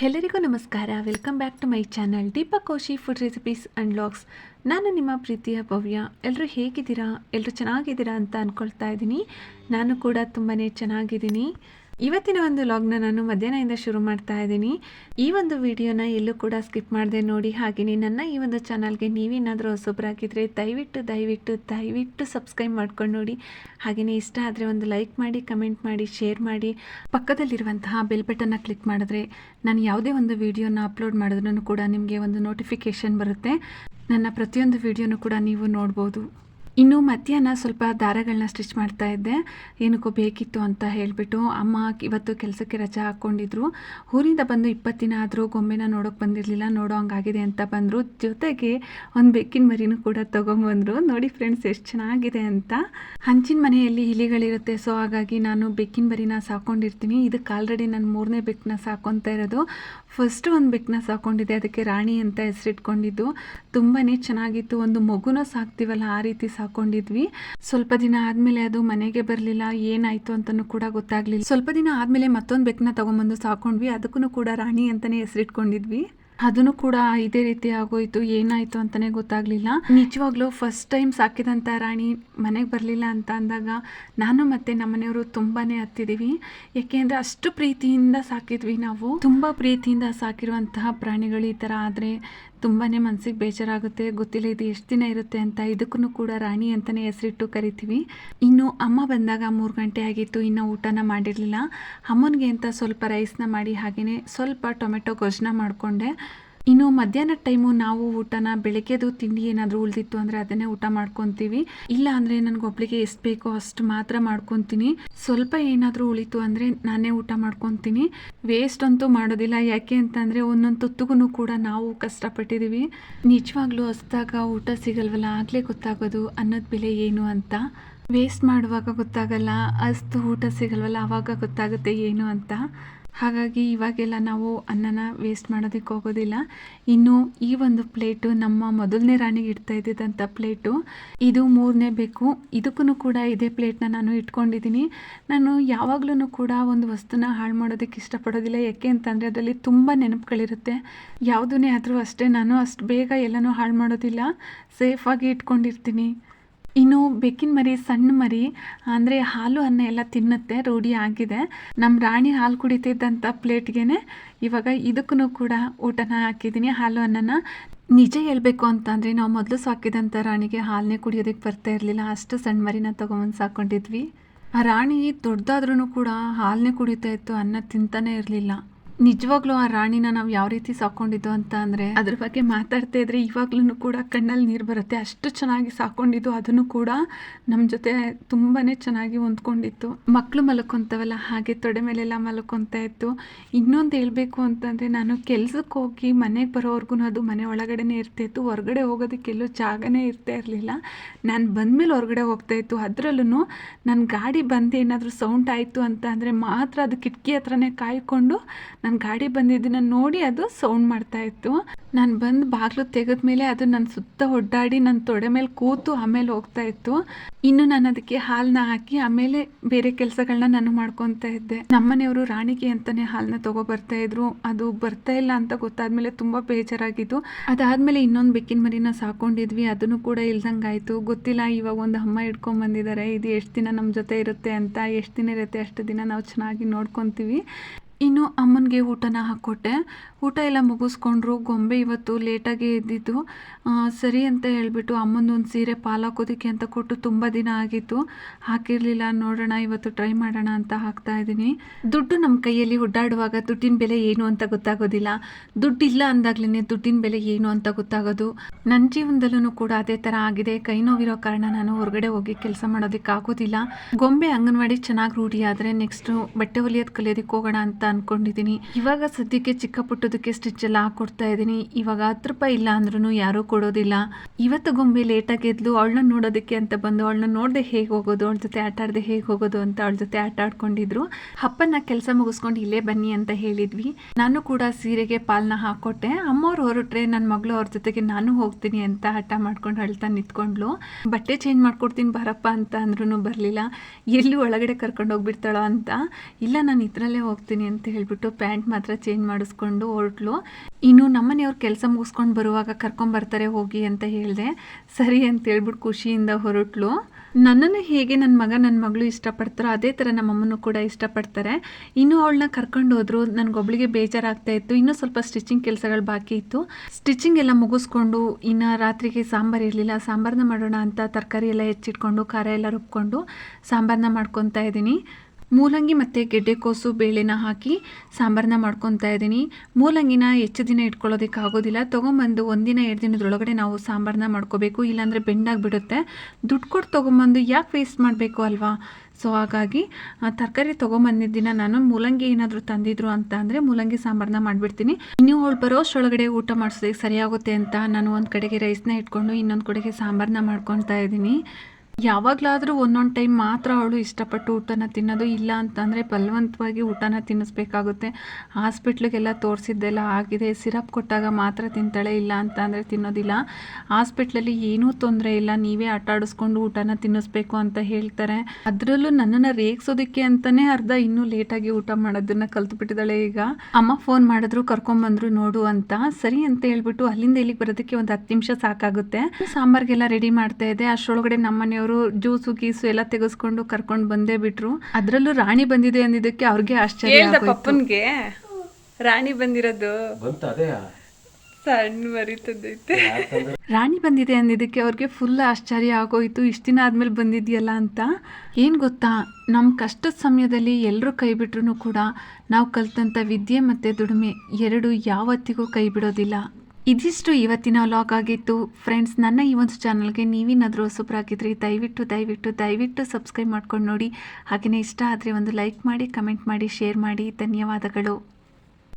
ಎಲ್ಲರಿಗೂ ನಮಸ್ಕಾರ. Welcome back to my channel Deepa Koshi food recipes and vlogs ನಾನು ನಿಮ್ಮ ಪ್ರೀತಿಯ ಭವ್ಯ. ಎಲ್ಲರೂ ಹೇಗಿದ್ದೀರಾ? ಎಲ್ಲರೂ ಚೆನ್ನಾಗಿದ್ದೀರಾ ಅಂತ ಅಂದ್ಕೊಳ್ತಾ ಇದ್ದೀನಿ. ನಾನು ಕೂಡ ತುಂಬಾ ಚೆನ್ನಾಗಿದ್ದೀನಿ. ಇವತ್ತಿನ ಒಂದು ಲಾಗ್ನ ನಾನು ಮಧ್ಯಾಹ್ನದಿಂದ ಶುರು ಮಾಡ್ತಾ ಇದ್ದೀನಿ. ಈ ಒಂದು ವಿಡಿಯೋನ ಎಲ್ಲೂ ಕೂಡ ಸ್ಕಿಪ್ ಮಾಡದೆ ನೋಡಿ. ಹಾಗೆಯೇ ನನ್ನ ಈ ಒಂದು ಚಾನಲ್ಗೆ ನೀವೇನಾದರೂ ಹೊಸೊಬ್ಬರಾಗಿದ್ದರೆ ದಯವಿಟ್ಟು ದಯವಿಟ್ಟು ದಯವಿಟ್ಟು ಸಬ್ಸ್ಕ್ರೈಬ್ ಮಾಡ್ಕೊಂಡು ನೋಡಿ. ಹಾಗೆಯೇ ಇಷ್ಟ ಆದರೆ ಒಂದು ಲೈಕ್ ಮಾಡಿ ಕಮೆಂಟ್ ಮಾಡಿ ಶೇರ್ ಮಾಡಿ. ಪಕ್ಕದಲ್ಲಿರುವಂತಹ ಬೆಲ್ ಬಟನ್ನ ಕ್ಲಿಕ್ ಮಾಡಿದ್ರೆ ನಾನು ಯಾವುದೇ ಒಂದು ವಿಡಿಯೋನ ಅಪ್ಲೋಡ್ ಮಾಡಿದ್ರೂ ಕೂಡ ನಿಮಗೆ ಒಂದು ನೋಟಿಫಿಕೇಷನ್ ಬರುತ್ತೆ. ನನ್ನ ಪ್ರತಿಯೊಂದು ವಿಡಿಯೋನು ಕೂಡ ನೀವು ನೋಡ್ಬೋದು. ಇನ್ನು ಮಧ್ಯಾಹ್ನ ಸ್ವಲ್ಪ ದಾರಗಳನ್ನ ಸ್ಟಿಚ್ ಮಾಡ್ತಾ ಇದ್ದೆ. ಏನಕ್ಕೋ ಬೇಕಿತ್ತು ಅಂತ ಹೇಳಿಬಿಟ್ಟು ಅಮ್ಮ ಇವತ್ತು ಕೆಲಸಕ್ಕೆ ರಜಾ ಹಾಕ್ಕೊಂಡಿದ್ರು. ಊರಿಂದ ಬಂದು ಇಪ್ಪತ್ತು ದಿನ ಆದರೂ ಗೊಂಬೆನ ನೋಡೋಕೆ ಬಂದಿರಲಿಲ್ಲ, ನೋಡೋ ಹಂಗಾಗಿದೆ ಅಂತ ಬಂದರು. ಜೊತೆಗೆ ಒಂದು ಬೆಕ್ಕಿನ ಮರಿನೂ ಕೂಡ ತೊಗೊಂಬಂದರು. ನೋಡಿ ಫ್ರೆಂಡ್ಸ್, ಎಷ್ಟು ಚೆನ್ನಾಗಿದೆ ಅಂತ. ಹಂಚಿನ ಮನೆಯಲ್ಲಿ ಇಲಿಗಳಿರುತ್ತೆ. ಸೊ ಹಾಗಾಗಿ ನಾನು ಬೆಕ್ಕಿನ ಮರಿನ ಸಾಕೊಂಡಿರ್ತೀನಿ. ಇದಕ್ಕೆ ಆಲ್ರೆಡಿ ನಾನು ಮೂರನೇ ಬೆಕ್ಕನ್ನ ಸಾಕೊತಾ ಇರೋದು. ಫಸ್ಟ್ ಒಂದು ಬೆಕ್ಕನ್ನ ಸಾಕೊಂಡಿದ್ದೆ. ಅದಕ್ಕೆ ರಾಣಿ ಅಂತ ಹೆಸರಿಟ್ಕೊಂಡಿದ್ದು. ತುಂಬಾ ಚೆನ್ನಾಗಿತ್ತು. ಒಂದು ಮಗುನ ಸಾಕ್ತೀವಲ್ಲ ಆ ರೀತಿ ಸಾಕೊಂಡಿದ್ವಿ ಸ್ವಲ್ಪ ದಿನ ಆದಮೇಲೆ ಅದು ಮನೆಗೆ ಬರಲಿಲ್ಲ, ಏನಾಯ್ತು ಅಂತಲೂ ಕೂಡ ಗೊತ್ತಾಗ್ಲಿಲ್ಲ. ಸ್ವಲ್ಪ ದಿನ ಆದಮೇಲೆ ಮತ್ತೊಂದು ಬೆಕ್ಕನ್ನ ತೊಗೊಂಬಂದು ಸಾಕೊಂಡ್ವಿ. ಅದಕ್ಕೂ ಕೂಡ ರಾಣಿ ಅಂತಾನೆ ಹೆಸರಿಟ್ಕೊಂಡಿದ್ವಿ. ಅದನ್ನು ಕೂಡ ಇದೇ ರೀತಿ ಆಗೋಯ್ತು, ಏನಾಯ್ತು ಅಂತಾನೆ ಗೊತ್ತಾಗ್ಲಿಲ್ಲ. ನಿಜವಾಗ್ಲೂ ಫಸ್ಟ್ ಟೈಮ್ ಸಾಕಿದಂಥ ರಾಣಿ ಮನೆಗೆ ಬರಲಿಲ್ಲ ಅಂತ ಅಂದಾಗ ನಾನು ಮತ್ತೆ ನಮ್ಮನೆಯವರು ತುಂಬಾನೇ ಹತ್ತಿದೀವಿ. ಯಾಕೆಂದ್ರೆ ಅಷ್ಟು ಪ್ರೀತಿಯಿಂದ ಸಾಕಿದ್ವಿ ನಾವು. ತುಂಬಾ ಪ್ರೀತಿಯಿಂದ ಸಾಕಿರುವಂತಹ ಪ್ರಾಣಿಗಳು ಈ ತರ ಆದರೆ ತುಂಬಾನೇ ಮನಸ್ಸಿಗೆ ಬೇಜಾರಾಗುತ್ತೆ, ಗೊತ್ತಿಲ್ಲ ಇದು ಎಷ್ಟು ದಿನ ಇರುತ್ತೆ ಅಂತ. ಇದಕ್ಕೂ ಕೂಡ ರಾಣಿ ಅಂತಲೇ ಹೆಸರಿಟ್ಟು ಕರಿತೀವಿ. ಇನ್ನು ಅಮ್ಮ ಬಂದಾಗ ಮೂರು ಗಂಟೆ ಆಗಿತ್ತು, ಇನ್ನು ಊಟನ ಮಾಡಿರಲಿಲ್ಲ. ಅಮ್ಮನಿಗೆ ಅಂತ ಸ್ವಲ್ಪ ರೈಸ್ನ ಮಾಡಿ ಹಾಗೆಯೇ ಸ್ವಲ್ಪ ಟೊಮೆಟೊ ಗೊಜ್ಜನ್ನ ಮಾಡಿಕೊಂಡೆ. ಇನ್ನು ಮಧ್ಯಾಹ್ನದ ಟೈಮು ನಾವು ಊಟನ ಬೆಳಗ್ಗೆದು ತಿಂಡಿ ಏನಾದರೂ ಉಳಿದಿತ್ತು ಅಂದರೆ ಅದನ್ನೇ ಊಟ ಮಾಡ್ಕೊತೀವಿ. ಇಲ್ಲ ಅಂದರೆ ನನಗೊಬ್ಳಿಗೆ ಎಷ್ಟು ಬೇಕೋ ಅಷ್ಟು ಮಾತ್ರ ಮಾಡ್ಕೊತೀನಿ. ಸ್ವಲ್ಪ ಏನಾದರೂ ಉಳಿತು ಅಂದರೆ ನಾನೇ ಊಟ ಮಾಡ್ಕೊತೀನಿ. ವೇಸ್ಟ್ ಅಂತೂ ಮಾಡೋದಿಲ್ಲ. ಯಾಕೆ ಅಂತಂದರೆ ಒಂದೊಂದು ತುತ್ತುಗೂ ಕೂಡ ನಾವು ಕಷ್ಟಪಟ್ಟಿದ್ದೀವಿ ನಿಜವಾಗ್ಲೂ ಹೊಸ್ದಾಗ ಊಟ ಸಿಗಲ್ವಲ್ಲ? ಆಗಲೇ ಗೊತ್ತಾಗೋದು ಅನ್ನೋದು ಬೆಲೆ ಏನು ಅಂತ. ವೇಸ್ಟ್ ಮಾಡುವಾಗ ಗೊತ್ತಾಗಲ್ಲ. ಅಷ್ಟು ಊಟ ಸಿಗಲ್ವಲ್ಲ? ಆವಾಗ ಗೊತ್ತಾಗುತ್ತೆ ಏನು ಅಂತ. ಹಾಗಾಗಿ ಇವಾಗೆಲ್ಲ ನಾವು ಅನ್ನನ ವೇಸ್ಟ್ ಮಾಡೋದಕ್ಕೆ ಹೋಗೋದಿಲ್ಲ. ಇನ್ನು ಈ ಒಂದು ಪ್ಲೇಟು ನಮ್ಮ ಮೊದಲನೇ ರಾಣಿಗೆ ಇಡ್ತಾ ಇದ್ದಿದ್ದಂಥ ಪ್ಲೇಟು ಇದು ಮೂರನೇ ಬೇಕು. ಇದಕ್ಕೂ ಕೂಡ ಇದೇ ಪ್ಲೇಟ್ನ ನಾನು ಇಟ್ಕೊಂಡಿದ್ದೀನಿ. ನಾನು ಯಾವಾಗಲೂ ಕೂಡ ಒಂದು ವಸ್ತುನ ಹಾಳು ಮಾಡೋದಕ್ಕೆ ಇಷ್ಟಪಡೋದಿಲ್ಲ. ಯಾಕೆ ಅಂತಂದರೆ ಅದರಲ್ಲಿ ತುಂಬ ನೆನಪುಗಳಿರುತ್ತೆ. ಯಾವುದನ್ನೇ ಆದರೂ ಅಷ್ಟೇ ನಾನು ಅಷ್ಟು ಬೇಗ ಎಲ್ಲನೂ ಹಾಳು ಮಾಡೋದಿಲ್ಲ. ಸೇಫಾಗಿ ಇಟ್ಕೊಂಡಿರ್ತೀನಿ. ಇನ್ನು ಬೆಕ್ಕಿನ ಮರಿ, ಸಣ್ಣ ಮರಿ, ಅಂದರೆ ಹಾಲು ಅನ್ನ ಎಲ್ಲ ತಿನ್ನುತ್ತೆ, ರೂಢಿ ಆಗಿದೆ. ನಮ್ಮ ರಾಣಿ ಹಾಲು ಕುಡಿತಿದ್ದಂಥ ಪ್ಲೇಟ್ಗೆ ಇವಾಗ ಇದಕ್ಕೂ ಕೂಡ ಊಟನ ಹಾಕಿದ್ದೀನಿ. ಹಾಲು ಅನ್ನನ ನಿಜ ಹೇಳ್ಬೇಕು ಅಂತಂದರೆ ನಾವು ಮೊದಲು ಸಾಕಿದಂಥ ರಾಣಿಗೆ ಹಾಲನ್ನೇ ಕುಡಿಯೋದಕ್ಕೆ ಬರ್ತಾ ಇರಲಿಲ್ಲ. ಅಷ್ಟು ಸಣ್ಣ ಮರಿನ ತೊಗೊಂಬಂದು ಸಾಕೊಂಡಿದ್ವಿ. ಆ ರಾಣಿ ದೊಡ್ಡದಾದ್ರೂ ಕೂಡ ಹಾಲನ್ನೇ ಕುಡಿತಾ ಇತ್ತು, ಅನ್ನ ತಿಂತಾನೆ ಇರಲಿಲ್ಲ. ನಿಜವಾಗ್ಲೂ ಆ ರಾಣಿನ ನಾವು ಯಾವ ರೀತಿ ಸಾಕೊಂಡಿದ್ದು ಅಂತ ಅಂದರೆ ಅದ್ರ ಬಗ್ಗೆ ಮಾತಾಡ್ತಾ ಇದ್ರೆ ಇವಾಗ್ಲೂ ಕೂಡ ಕಣ್ಣಲ್ಲಿ ನೀರು ಬರುತ್ತೆ. ಅಷ್ಟು ಚೆನ್ನಾಗಿ ಸಾಕೊಂಡಿದ್ದು ಅದನ್ನು ಕೂಡ ನಮ್ಮ ಜೊತೆ ತುಂಬಾ ಚೆನ್ನಾಗಿ ಹೊಂದ್ಕೊಂಡಿತ್ತು. ಮಕ್ಕಳು ಮಲ್ಕೊತವಲ್ಲ, ಹಾಗೆ ತೊಡೆ ಮೇಲೆಲ್ಲ ಮಲ್ಕೊತಾ ಇತ್ತು. ಇನ್ನೊಂದು ಹೇಳಬೇಕು ಅಂತಂದರೆ ನಾನು ಕೆಲ್ಸಕ್ಕೆ ಹೋಗಿ ಮನೆಗೆ ಬರೋವರೆಗೂ ಅದು ಮನೆ ಒಳಗಡೆನೇ ಇರ್ತಾಯಿತ್ತು ಹೊರಗಡೆ ಹೋಗೋದಕ್ಕೆ ಎಲ್ಲೂ ಜಾಗನೇ ಇರ್ತಾ ಇರಲಿಲ್ಲ. ನಾನು ಬಂದಮೇಲೆ ಹೊರಗಡೆ ಹೋಗ್ತಾ ಇತ್ತು. ಅದರಲ್ಲೂ ನನ್ನ ಗಾಡಿ ಬಂದು ಏನಾದರೂ ಸೌಂಡ್ ಆಯಿತು ಅಂತ ಅಂದರೆ ಮಾತ್ರ ಅದು ಕಿಟಕಿ ಹತ್ರನೇ ಕಾಯ್ಕೊಂಡು ನನ್ನ ಗಾಡಿ ಬಂದಿದ್ದನ್ನ ನೋಡಿ ಅದು ಸೌಂಡ್ ಮಾಡ್ತಾ ಇತ್ತು. ನಾನು ಬಂದು ಬಾಗಿಲು ತೆಗೆದ ಮೇಲೆ ಅದು ನನ್ನ ಸುತ್ತ ಒಡ್ಡಾಡಿ ನನ್ನ ತೊಡೆ ಮೇಲೆ ಕೂತು ಆಮೇಲೆ ಹೋಗ್ತಾ ಇತ್ತು. ಇನ್ನು ನಾನು ಅದಕ್ಕೆ ಹಾಲನ್ನ ಹಾಕಿ ಆಮೇಲೆ ಬೇರೆ ಕೆಲಸಗಳನ್ನ ನಾನು ಮಾಡ್ಕೊತಾ ಇದ್ದೆ. ನಮ್ಮನೆಯವರು ರಾಣಿಗೆ ಅಂತಾನೆ ಹಾಲನ್ನ ತಗೋ ಬರ್ತಾ ಇದ್ರು. ಅದು ಬರ್ತಾ ಇಲ್ಲ ಅಂತ ಗೊತ್ತಾದ್ಮೇಲೆ ತುಂಬ ಬೇಜಾರಾಗಿತ್ತು ಅದಾದ್ಮೇಲೆ ಇನ್ನೊಂದು ಬೆಕ್ಕಿನ ಮರಿನ ಸಾಕೊಂಡಿದ್ವಿ. ಅದನ್ನು ಕೂಡ ಇಲ್ದಂಗಾಯ್ತು. ಗೊತ್ತಿಲ್ಲ, ಇವಾಗ ಒಂದು ಅಮ್ಮ ಇಟ್ಕೊಂಡ್ ಬಂದಿದ್ದಾರೆ ಇದು ಎಷ್ಟು ದಿನ ನಮ್ಮ ಜೊತೆ ಇರುತ್ತೆ ಅಂತ. ಎಷ್ಟು ದಿನ ಇರುತ್ತೆ ಅಷ್ಟು ದಿನ ನಾವು ಚೆನ್ನಾಗಿ ನೋಡ್ಕೊತೀವಿ. ಇನ್ನು ಅಮ್ಮನಿಗೆ ಊಟನ ಹಾಕ್ಕೊಟ್ಟೆ. ಊಟ ಎಲ್ಲ ಮುಗಿಸ್ಕೊಂಡ್ರು. ಗೊಂಬೆ ಇವತ್ತು ಲೇಟಾಗಿ ಎದ್ದಿದ್ದು. ಸರಿ ಅಂತ ಹೇಳಿಬಿಟ್ಟು ಅಮ್ಮನೊಂದು ಸೀರೆ ಪಾಲಾಕೋದಕ್ಕೆ ಅಂತ ಕೊಟ್ಟು ತುಂಬ ದಿನ ಆಗಿತ್ತು. ಹಾಕಿರಲಿಲ್ಲ. ನೋಡೋಣ, ಇವತ್ತು ಟ್ರೈ ಮಾಡೋಣ ಅಂತ ಹಾಕ್ತಾ ಇದ್ದೀನಿ. ದುಡ್ಡು ನಮ್ಮ ಕೈಯಲ್ಲಿ ಒಡ್ಡಾಡುವಾಗ ದುಡ್ಡಿನ ಬೆಲೆ ಏನು ಅಂತ ಗೊತ್ತಾಗೋದಿಲ್ಲ. ದುಡ್ಡಿಲ್ಲ ಅಂದಾಗ್ಲೇ ದುಡ್ಡಿನ ಬೆಲೆ ಏನು ಅಂತ ಗೊತ್ತಾಗೋದು. ನನ್ನ ಜೀವನದಲ್ಲೂ ಕೂಡ ಅದೇ ಥರ ಆಗಿದೆ. ಕೈ ನೋವಿರೋ ಕಾರಣ ನಾನು ಹೊರಗಡೆ ಹೋಗಿ ಕೆಲಸ ಮಾಡೋದಕ್ಕೆ ಆಗೋದಿಲ್ಲ ಗೊಂಬೆ ಅಂಗನವಾಡಿ ಚೆನ್ನಾಗಿ ರೂಢಿಯಾದರೆ ನೆಕ್ಸ್ಟು ಬಟ್ಟೆ ಹೊಲಿಯೋದು ಕಲಿಯೋದಕ್ಕೆ ಹೋಗೋಣ ಅಂತ ಅನ್ಕೊಂಡಿದ್ದೀನಿ. ಇವಾಗ ಸದ್ಯಕ್ಕೆ ಚಿಕ್ಕ ಪುಟ್ಟದಕ್ಕೆ ಸ್ಟಿಚ್ ಎಲ್ಲ ಹಾಕೊಡ್ತಾ ಇದ್ದೀನಿ. ಇವಾಗ ಹತ್ತು ರೂಪಾಯಿ ಇಲ್ಲ ಅಂದ್ರೂ ಯಾರೂ ಕೊಡೋದಿಲ್ಲ. ಇವತ್ತು ಗೊಂಬೆ ಲೇಟಾಗಿ ಎದ್ಲು ಅವಳನ್ನ ನೋಡೋದಕ್ಕೆ ಅಂತ ಬಂದು ಅವಳನ್ನ ನೋಡದೆ ಹೇಗೆ ಹೋಗೋದು, ಅವಳ ಜೊತೆ ಆಟ ಆಡದೆ ಹೇಗೆ ಹೋಗೋದು ಅಂತ ಅವಳ ಜೊತೆ ಆಟ ಆಡ್ಕೊಂಡಿದ್ರು. ಅಪ್ಪನ ಕೆಲಸ ಮುಗಿಸ್ಕೊಂಡು ಇಲ್ಲೇ ಬನ್ನಿ ಅಂತ ಹೇಳಿದ್ವಿ. ನಾನು ಕೂಡ ಸೀರೆಗೆ ಪಾಲನ್ನ ಹಾಕೊಟ್ಟೆ. ಅಮ್ಮವ್ರು ಹೊರಟ್ರೆ ನನ್ನ ಮಗಳು ಅವ್ರ ಜೊತೆಗೆ ನಾನು ಹೋಗ್ತೀನಿ ಅಂತ ಹಠ ಮಾಡ್ಕೊಂಡು ಅಳ್ತಾ ನಿಂತ್ಕೊಂಡ್ಲು ಬಟ್ಟೆ ಚೇಂಜ್ ಮಾಡ್ಕೊಡ್ತೀನಿ ಬರಪ್ಪ ಅಂತ ಅಂದ್ರೂ ಬರಲಿಲ್ಲ. ಎಲ್ಲಿ ಒಳಗಡೆ ಕರ್ಕೊಂಡು ಹೋಗ್ಬಿಡ್ತಾಳೋ ಅಂತ. ಇಲ್ಲ, ನಾನು ಇದ್ರಲ್ಲೇ ಹೋಗ್ತೀನಿ ಅಂತ ಹೇಳ್ಬಿಟ್ಟು ಪ್ಯಾಂಟ್ ಮಾತ್ರ ಚೇಂಜ್ ಮಾಡಿಸ್ಕೊಂಡು ಹೊರಟ್ಲು. ಇನ್ನು ನಮ್ಮನೆಯವ್ರು ಕೆಲಸ ಮುಗಿಸ್ಕೊಂಡು ಬರುವಾಗ ಕರ್ಕೊಂಬರ್ತಾರೆ ಹೋಗಿ ಅಂತ ಹೇಳಿದೆ. ಸರಿ ಅಂತ ಹೇಳ್ಬಿಟ್ಟು ಖುಷಿಯಿಂದ ಹೊರಟ್ಲು. ನನ್ನನ್ನು ಹೇಗೆ ನನ್ನ ಮಗ ನನ್ನ ಮಗಳು ಇಷ್ಟಪಡ್ತಾರೋ ಅದೇ ಥರ ನಮ್ಮಮ್ಮನೂ ಕೂಡ ಇಷ್ಟಪಡ್ತಾರೆ. ಇನ್ನು ಅವಳನ್ನ ಕರ್ಕೊಂಡು ಹೋದ್ರು, ನನಗೊಬ್ಳಿಗೆ ಬೇಜಾರಾಗ್ತಾ ಇತ್ತು. ಇನ್ನೂ ಸ್ವಲ್ಪ ಸ್ಟಿಚಿಂಗ್ ಕೆಲಸಗಳು ಬಾಕಿ ಇತ್ತು. ಸ್ಟಿಚಿಂಗ್ ಎಲ್ಲ ಮುಗಿಸ್ಕೊಂಡು, ಇನ್ನು ರಾತ್ರಿಗೆ ಸಾಂಬಾರು ಇರಲಿಲ್ಲ ಸಾಂಬಾರನ್ನ ಮಾಡೋಣ ಅಂತ ತರಕಾರಿ ಎಲ್ಲ ಹೆಚ್ಚಿಟ್ಕೊಂಡು, ಖಾರ ಎಲ್ಲ ರುಬ್ಕೊಂಡು ಸಾಂಬಾರನ್ನ ಮಾಡ್ಕೊತಾ ಇದ್ದೀನಿ. ಮೂಲಂಗಿ ಮತ್ತು ಗೆಡ್ಡೆಕೋಸು ಬೇಳೆನ ಹಾಕಿ ಸಾಂಬಾರನ್ನ ಮಾಡ್ಕೊತಾ ಇದ್ದೀನಿ. ಮೂಲಂಗಿನ ಹೆಚ್ಚು ದಿನ ಇಟ್ಕೊಳ್ಳೋದಕ್ಕೆ ಆಗೋದಿಲ್ಲ. ತೊಗೊಂಬಂದು ಒಂದಿನ ಎರಡು ದಿನದೊಳಗಡೆ ನಾವು ಸಾಂಬಾರನ್ನ ಮಾಡ್ಕೋಬೇಕು. ಇಲ್ಲಾಂದರೆ ಬೆಂಡಾಗಿಬಿಡುತ್ತೆ. ದುಡ್ಡು ಕೊಟ್ಟು ತೊಗೊಂಬಂದು ಯಾಕೆ ವೇಸ್ಟ್ ಮಾಡಬೇಕು ಅಲ್ವಾ? ಸೊ ಹಾಗಾಗಿ ತರಕಾರಿ ತೊಗೊಂಬಂದಿದ್ದಿನ ನಾನು ಮೂಲಂಗಿ ಏನಾದರೂ ತಂದಿದ್ರು ಅಂತ ಅಂದರೆ ಮೂಲಂಗಿ ಸಾಂಬಾರನ್ನ ಮಾಡಿಬಿಡ್ತೀನಿ. ಇನ್ನೂ ಅವಳು ಬರೋಷ್ಟೊಳಗಡೆ ಊಟ ಮಾಡಿಸೋದಕ್ಕೆ ಸರಿಯಾಗುತ್ತೆ ಅಂತ ನಾನು ಒಂದು ಕಡೆಗೆ ರೈಸ್ನ ಇಟ್ಕೊಂಡು ಇನ್ನೊಂದು ಕಡೆಗೆ ಸಾಂಬಾರನ್ನ ಮಾಡ್ಕೊತಾ ಇದ್ದೀನಿ. ಯಾವಾಗಲಾದರೂ ಒಂದೊಂದು ಟೈಮ್ ಮಾತ್ರ ಅವಳು ಇಷ್ಟಪಟ್ಟು ಊಟನ ತಿನ್ನೋದು ಇಲ್ಲ ಅಂತಂದರೆ ಬಲವಂತವಾಗಿ ಊಟನ ತಿನ್ನಿಸ್ಬೇಕಾಗುತ್ತೆ. ಹಾಸ್ಪಿಟ್ಲಿಗೆಲ್ಲ ತೋರಿಸಿದ್ದೆಲ್ಲ ಆಗಿದೆ. ಸಿರಪ್ ಕೊಟ್ಟಾಗ ಮಾತ್ರ ತಿಂತಾಳೆ ಇಲ್ಲ ಅಂತ ತಿನ್ನೋದಿಲ್ಲ. ಹಾಸ್ಪಿಟ್ಲಲ್ಲಿ ಏನೂ ತೊಂದರೆ ಇಲ್ಲ. ನೀವೇ ಆಟ ಆಡಿಸ್ಕೊಂಡು ಊಟನ ತಿನ್ನಿಸ್ಬೇಕು ಅಂತ ಹೇಳ್ತಾರೆ. ಅದರಲ್ಲೂ ನನ್ನನ್ನು ರೇಗಿಸೋದಕ್ಕೆ ಅಂತಲೇ ಅರ್ಧ ಇನ್ನೂ ಲೇಟಾಗಿ ಊಟ ಮಾಡೋದನ್ನ ಕಲ್ತ್ಬಿಟ್ಟಿದ್ದಾಳೆ ಈಗ. ಅಮ್ಮ ಫೋನ್ ಮಾಡಿದ್ರು, ಕರ್ಕೊಂಬಂದ್ರು, ನೋಡು ಅಂತ. ಸರಿ ಅಂತ ಹೇಳ್ಬಿಟ್ಟು ಅಲ್ಲಿಂದ ಇಲ್ಲಿಗೆ ಬರೋದಕ್ಕೆ ಒಂದು ಹತ್ತು ನಿಮಿಷ ಸಾಕಾಗುತ್ತೆ. ಸಾಂಬಾರ್ಗೆಲ್ಲ ರೆಡಿ ಮಾಡ್ತಾ ಇದೆ. ಅಷ್ಟರೊಳಗಡೆ ನಮ್ಮ ಮನೆಯವರು ಜ್ಯೂಸು ಗೀಸು ಎಲ್ಲ ತೆಗೆಸ್ಕೊಂಡು ಕರ್ಕೊಂಡು ಬಂದೇ ಬಿಟ್ರು. ಅದರಲ್ಲೂ ರಾಣಿ ಬಂದಿದೆ ಅಂದಿದ್ದಕ್ಕೆ ಅವ್ರಿಗೆ ಆಶ್ಚರ್ಯ. ಪಪ್ಪನ್ಗೆ ರಾಣಿ ಬಂದಿರೋದು. ಬಂತ ಅದೇ? ಸಣ್ಣ ಮರಿತದೈತೆ ರಾಣಿ ಬಂದಿದೆ ಅಂದಿದ್ದಕ್ಕೆ ಅವ್ರಿಗೆ ಫುಲ್ ಆಶ್ಚರ್ಯ ಆಗೋಯ್ತು. ಇಷ್ಟು ದಿನ ಆದಮೇಲೆ ಬಂದಿದ್ಯಲ್ಲ ಅಂತ. ಏನು ಗೊತ್ತಾ? ನಮ್ಮ ಕಷ್ಟದ ಸಮಯದಲ್ಲಿ ಎಲ್ಲರೂ ಕೈ ಬಿಟ್ರು ಕೂಡ ನಾವು ಕಲ್ತಂಥ ವಿದ್ಯೆ ಮತ್ತು ದುಡಿಮೆ ಎರಡು ಯಾವತ್ತಿಗೂ ಕೈ ಬಿಡೋದಿಲ್ಲ. ಇದಿಷ್ಟು ಇವತ್ತಿನ ಲಾಗ್ ಆಗಿತ್ತು. ಫ್ರೆಂಡ್ಸ್ ನನ್ನ ಈ ಒಂದು ಚಾನಲ್ಗೆ ನೀವೇನಾದರೂ ಹೊಸಬ್ರಾಗಿದ್ರಿ ದಯವಿಟ್ಟು ದಯವಿಟ್ಟು ದಯವಿಟ್ಟು ಸಬ್ಸ್ಕ್ರೈಬ್ ಮಾಡ್ಕೊಂಡು ನೋಡಿ. ಹಾಗೆಯೇ ಇಷ್ಟ ಆದರೆ ಒಂದು ಲೈಕ್ ಮಾಡಿ ಕಮೆಂಟ್ ಮಾಡಿ ಶೇರ್ ಮಾಡಿ. ಧನ್ಯವಾದಗಳು.